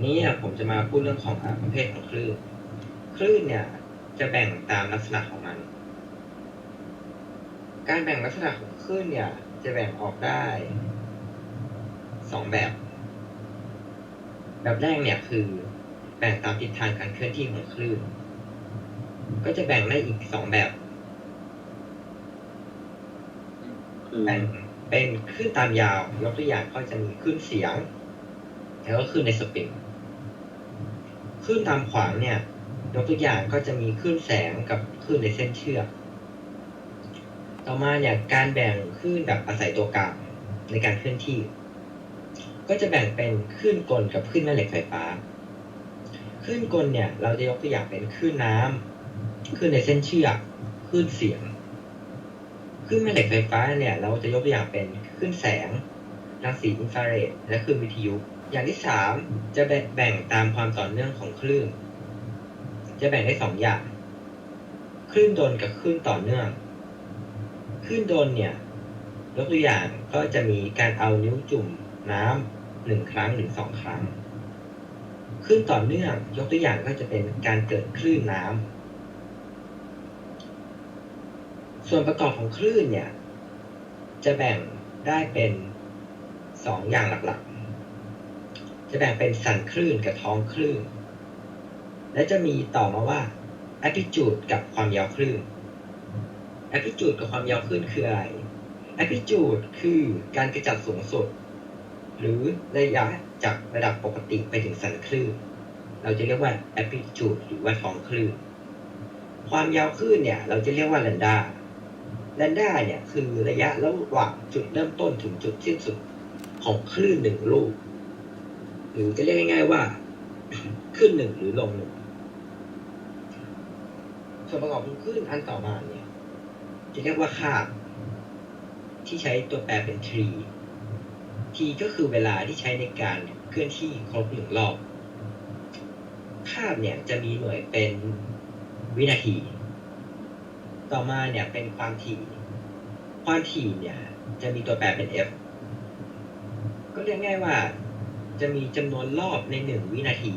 วันนี้เนี่ยผมจะมาพูดเรื่องของอ่าประเภทของคลื่น คลื่นเนี่ยจะแบ่งตามลักษณะของมัน การแบ่งลักษณะของคลื่นเนี่ยจะแบ่งออกได้สองแบบ แบบแรกเนี่ยคือแบ่งตามทิศทางการเคลื่อนที่ของคลื่น ก็จะแบ่งได้อีกสองแบบคือแบ่งเป็นคลื่นตามยาว ยกตัวอย่างก็จะมีคลื่นเสียง แล้วก็คลื่นในสปริงค ลื่นตามขวางเนี่ยยกตัวอย่างก็จะมีคลื่นแสงกับคลื่นในเส้นเชือก ต่อมาเนี่ยการแบ่งคลื่นแบบอาศัยตัวกลางในการเคลื่อนที่ ก็จะแบ่งเป็นคลื่นกลกับคลื่นแม่เหล็กไฟฟ้าคลื่นกลเนี่ยเราจะยกตัวอย่างเป็นคลื่นน้ำคลื่นในเส้นเชือกคลื่นเสียงคลื่นแม่เหล็กไฟฟ้าเนี่ยเราจะยกตัวอย่างเป็นคลื่นแสงรังสีอินฟราเรดและคลื่นวิทยุ อย่างที่สามจะแบ่งแบ่งตามความต่อเนื่องของคลื่น จะแบ่งได้สองอย่าง คลื่นดนกับคลื่นต่อเนื่อง คลื่นดนเนี่ยยกตัวอย่างก็จะมีการเอานิ้วจุ่มน้ำหนึ่งครั้งหรือสองครั้ง คลื่นต่อเนื่องยกตัวอย่างก็จะเป็นการเกิดคลื่นน้ำส่วนประกอบของคลื่นเนี่ยจะแบ่งได้เป็นสองอย่างหลักๆ จะแบ่งเป็นสันคลื่นกับท้องคลื่น และจะมีต่อมาว่า amplitude กับความยาวคลื่น amplitude กับความยาวคลื่นคืออะไร amplitude คือการกระจัดสูงสุด หรือระยะจากระดับปกติไปถึงสันคลื่น เราจะเรียกว่า amplitude หรือว่าท้องคลื่น ความยาวคลื่นเนี่ย เราจะเรียกว่า lambda แลนดาเนี่ยคือระยะระหว่างจุดเริ่มต้นถึงจุดสิ้นสุดของคลื่นหนึ่งลูก หรือจะเรียกง่าย ๆว่า ขึ้นหนึ่งหรือลงหนึ่งส่วนประกอบของคลื่นอันต่อมาเนี่ย จะเรียกว่าคาบที่ใช้ตัวแปรเป็น t t ก็คือเวลาที่ใช้ในการเคลื่อนที่ครบหนึ่งรอบคาบเนี่ยจะมีหน่วยเป็นวินาที ต่อมาเนี่ยเป็นความถี่ความถี่เนี่ยจะมีตัวแปรเป็น f ก็เรียกง่ายว่า จะมีจำนวนรอบในหนึ่งวินาที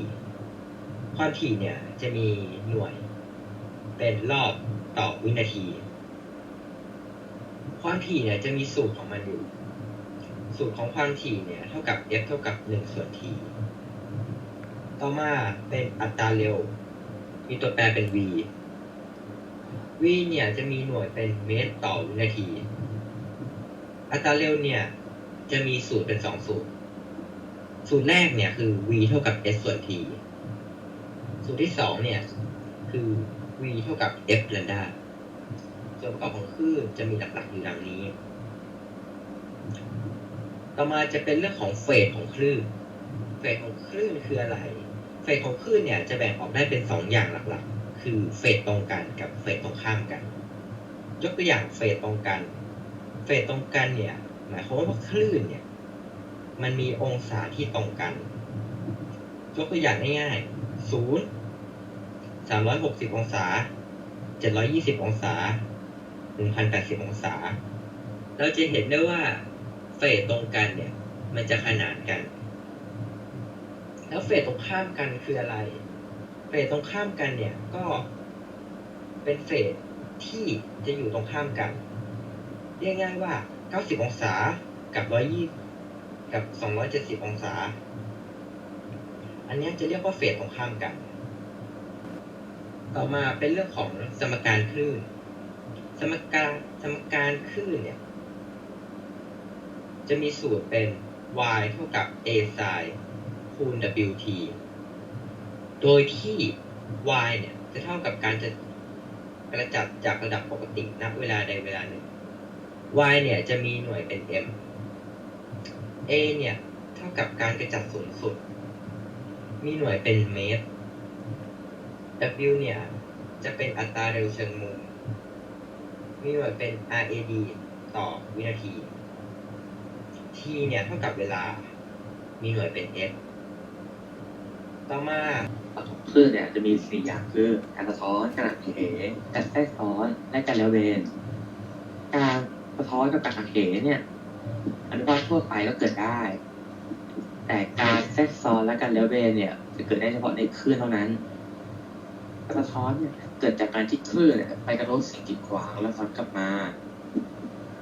ความถี่เนี่ยจะมีหน่วย เป็นรอบต่อวินาที ความถี่เนี่ยจะมีสูตรของมันอยู่ สูตรของความถี่เนี่ยเท่ากับ f เท่ากับ1ส่วน t ต่อมาเป็นอัตราเร็ว มีตัวแปรเป็น v v เนี่ยจะมีหน่วยเป็นเมตรต่อวินาที อัตราเร็วเนี่ยจะมีสูตรเป็นสองสูตร สูตรแรกเนี่ยคือ v เท่ากับ s ส่วน t สูตรที่สองเนี่ย คือ v เท่ากับ f แลมดาส่วนประกอบของคลื่นจะมีหลักๆอยู่ดังนี้ ต่อมาจะเป็นเรื่องของเฟสของคลื่น เฟสของคลื่นคืออะไร เฟสของคลื่นเนี่ยจะแบ่งออกได้เป็นสองอย่างหลักๆ คือเฟสตรงกันกับเฟสตรงข้ามกัน ยกตัวอย่างเฟสตรงกัน เฟสตรงกันเนี่ยหมายความว่าคลื่นเนี่ย มันมีองศาที่ตรงกันยกตัวอย่างง่ายๆศูนย์สามร้อยหกสิบองศาเจ็ดร้อยี่สิบองศาหนึ่งพันแปดสิบองศา เราจะเห็นได้ว่าเฟสตรงกันเนี่ย มันจะขนานกัน แล้วเฟสตรงข้ามกันคืออะไร เฟสตรงข้ามกันเนี่ยก็เป็นเฟสที่จะอยู่ตรงข้ามกัน เรียกง่ายว่า 90 องศากับ120 กับ 270 องศา อันนี้จะเรียกว่าเฟสตรงข้ามกัน ต่อมาเป็นเรื่องของสมการคลื่น สมการสมการคลื่นเนี่ย จะมีสูตรเป็น y เท่ากับ a sin คูณ wt โดยที่ y เนี่ยจะเท่ากับการจะกระจัดจากระดับปกติณเวลาใดเวลาหนึ่ง y เนี่ยจะมีหน่วยเป็น m a เนี่ย เท่ากับการกระจัดสูงสุด มีหน่วยเป็นเมตร w เนี่ย จะเป็นอัตราเร็วเชิงมุม มีหน่วยเป็น rad ต่อวินาที t เนี่ยเท่ากับเวลา มีหน่วยเป็น f ต่อมาคลื่นเนี่ยจะมีสี่อย่างคือการสะท้อนการหักเหการแทรกซ้อนและการเลี้ยวเบนการสะท้อนกับการหักเหเนี่ย ทั่วไปก็เกิดได้ แต่การแทรกซ้อนและการเลี้ยวเบนเนี่ย จะเกิดได้เฉพาะในคลื่นเท่านั้นการสะท้อนเนี่ยเกิดจากการที่คลื่นเนี่ยไปกระทบสิ่งกีดขวางแล้วซ้อนกลับมา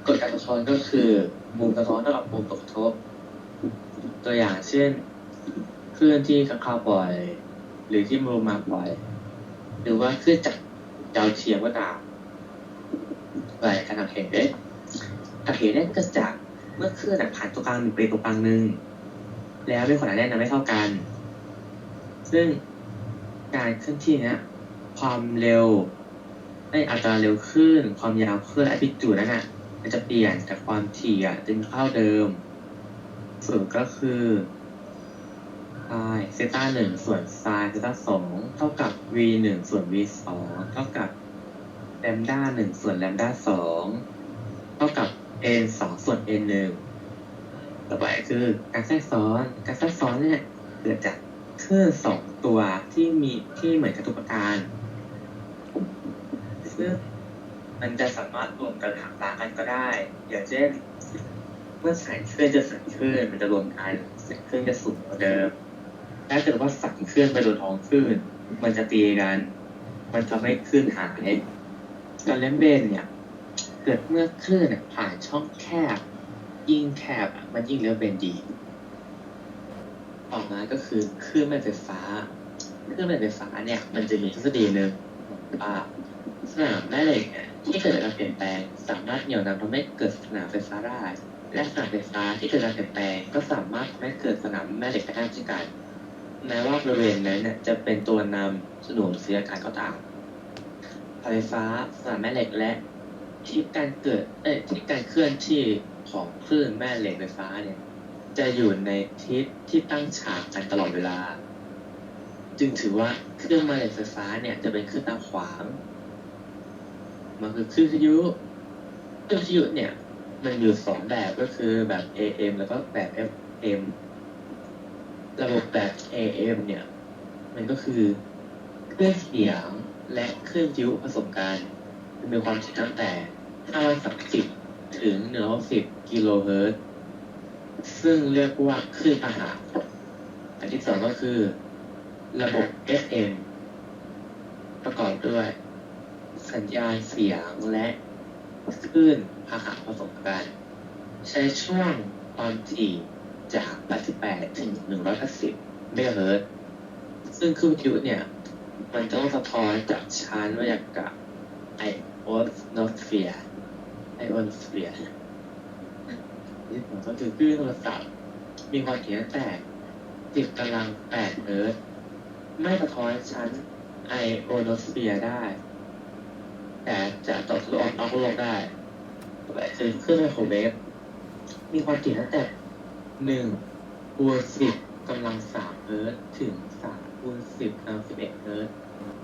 กฎการสะท้อนก็คือมุมสะท้อนเท่ากับมุมตกกระทบ ตัวอย่างเช่นคลื่นที่ข้างคาวปล่อย หรือที่โมมาปล่อย หรือว่าคลื่นจากดาวเทียมก็ตามไรการหักเหเนี่ยหักเหเนี่ยเกิดจาก มื่อเคลื่อะผ่านตัวกลางหนึ่งไปตัวกลางหนึ่งแล้วด้วยขนาดแน่นไม่เท่ากัน ซึ่งการเคลื่อนที่เนี้ยความเร็วไอ้อัตราเร็วขึ้น ความยาวขึ้นและพิจูดนั่นน่ะมันจะเปลี่ยนจากความถี่อะจะมีเท่าเดิมส่วนก็คือไซเซต้าหนึ่งส่วนไซเซต้าสองเท่ากับ v หนึ่งส่วน v สองเท่ากับแลมด้าหนึ่งส่วนแลมด้าสองเท่ากับ n สองส่วน n หนึ่งต่อไปคือการแทรกซ้อน การแทรกซ้อนเนี่ยเกิดจากคลื่นสองตัวที่มีที่เหมือนกับตุกการซึ่งมันจะสามารถรวมกันหักล้างกันก็ได้ อย่างเช่น เมื่อสันคลื่นจะสันคลื่นมันจะรวมกันสันคลื่นจะสูงกว่าเดิม ถ้าเกิดว่าสันคลื่นไปโดนท้องคลื่นมันจะตีกัน มันทำให้คลื่นหายการเล่นเบนเนี่ย เกิดเมื่อคลื่นเนี่ยผ่านช่องแคบ ยิ่งแคบมันยิ่งเลี้ยวเบนดีต่อมาก็คือคลื่นแม่ไฟฟ้าคลื่นแม่ไฟฟ้าเนี่ยมันจะมีทฤษฎีหนึ่งว่าสนามแม่เหล็กที่เกิดจากการเปลี่ยนแปลง สามารถเหนี่ยวนำทำให้เกิดสนามไฟฟ้าได้และสนามไฟฟ้าที่เกิดจากการเปลี่ยนแปลงก็สามารถทำให้เกิดสนามแม่เหล็กได้เช่นกันแม้ว่าบริเวณนั้นเนี่ยจะเป็นตัวนำสนุนเสียการก็ตามไฟฟ้าสนามแม่เหล็กและ ทิศการเกิดเอ้ยทิศการเคลื่อนที่ของคลื่นแม่เหล็กไฟฟ้าเนี่ย จะอยู่ในทิศที่ตั้งฉากกันตลอดเวลา จึงถือว่าเครื่องแม่เหล็กไฟฟ้าเนี่ยจะเป็นคลื่นตาขวาง มันคือคลื่นวิทยุคลื่นวิทยุเนี่ยมันอยู่สองแบบก็คือแบบ AM แล้วก็แบบ FM ระบบแบบ AM เนี่ย มันก็คือเคลื่อนเสียงและเคลื่นวิทยุผสมกัน มีความถี่ตั้งแต่ 530 ถึง 160 กิโลเฮิรตซ์ซึ่งเรียกว่าคลื่นอาหารอันที่สองก็คือ ระบบ FM ประกอบด้วย สัญญาณเสียงและคลื่นพาหะผสมกัน ใช้ช่วงความถี่จาก 88 ถึง 180 เมกะเฮิรตซ์ซึ่งคลื่นวิทยุเนี่ย มันจะต้องสะท้อนจากชั้นบรรยากาศ ไอโอโนสเฟียไอโอโนสเฟียร์ที่ผมก็คือคลื่นโทรศัพท์มีความถี่ตั้งแต่10กำลัง8เฮิร์ตไม่สะท้อนชั้นไอโอโนสเฟียร์ได้ แต่จะตกทะลุออกนอกโลกได้ต่คือคลื่นไมโครเวฟมีความถี่ตั้งแต่1คูณ10กำลัง3เฮิร์ตถึง3 คูณ10กำลัง11เฮิร์ตซ์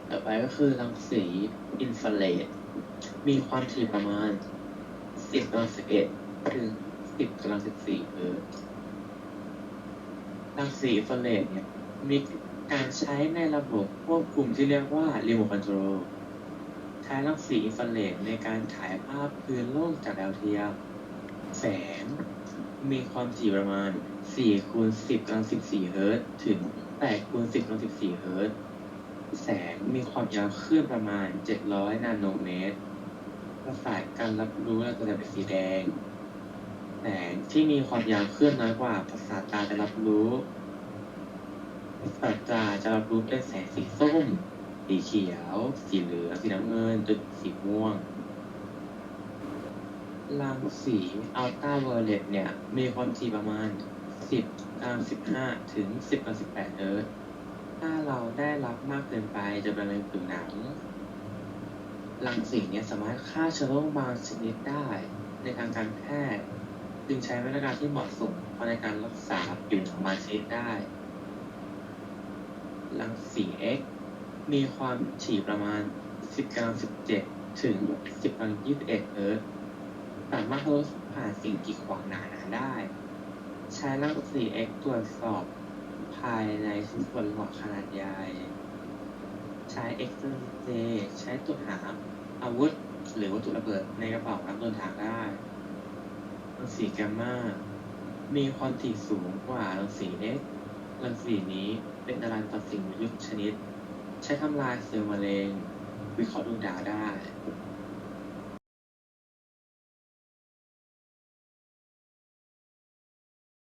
ต่อไปก็คือรังสีอินฟราเรดมีความถี่ประมาณ10กำลัง11ถึง10กำลัง14เฮิร์ตซ์รังสีอินฟราเรดเนี่ยมีการใช้ในระบบควบคุมที่เรียกว่า Remote Control ใช้รังสีอินฟราเรดในการถ่ายภาพพื้นโลกจากดาวเทียมแสงมีความถี่ประมาณ4คูณ10กำลัง14เฮิร์ตซ์ถึง 8คูณ10ลัง14 เฮิร์ตซ์แสงมีความยาวคลื่นประมาณ 700 นาโนเมตรประสาทการรับรู้และจะเป็นสีแดง แสงที่มีความยาวคลื่นน้อยกว่าประสาทตาจะรับรู้ประสาทตาจะรับรู้เป็นแสงสีส้ม สีเขียว สีเหลือง สีน้ำเงินจนสีม่วงรังสีอัลตราไวโอเลตเนี่ย มีความถี่ประมาณ 10กำลัง15ถึง10กำลัง18เฮิร์ตซ์ถ้าเราได้รับมากเกินไปจะเป็นมะเร็งผิวหนังรังสีเนี่ยสามารถฆ่าเชื้อโรคบางชนิดได้ในทางการแพทย์จึงใช้มาตรการที่เหมาะสมในการรักษาผิวหนังบางชนิดได้รังสี X มีความถี่ประมาณ 10กำลัง17 ถึง 10กำลัง21 เฮิร์ตซ์สามารถทะลุผ่านสิ่งกีดขวางหนาๆได้ ใช้รังสี X ตรวจสอบภายในชิ้นส่วนหลอดขนาดใหญ่ ใช้เอกซเรย์ใช้ตรวจหาอาวุธ หรือวัตถุระเบิดในกระเป๋ารับเดินทางได้รังสีแกมมามีความถี่สูงกว่ารังสี X รังสีนี้เป็นอันตรายต่อสิ่งมีชีวิตทุกชนิด ใช้ทำลายเซลล์มะเร็งวิเคราะห์ดวงดาวได้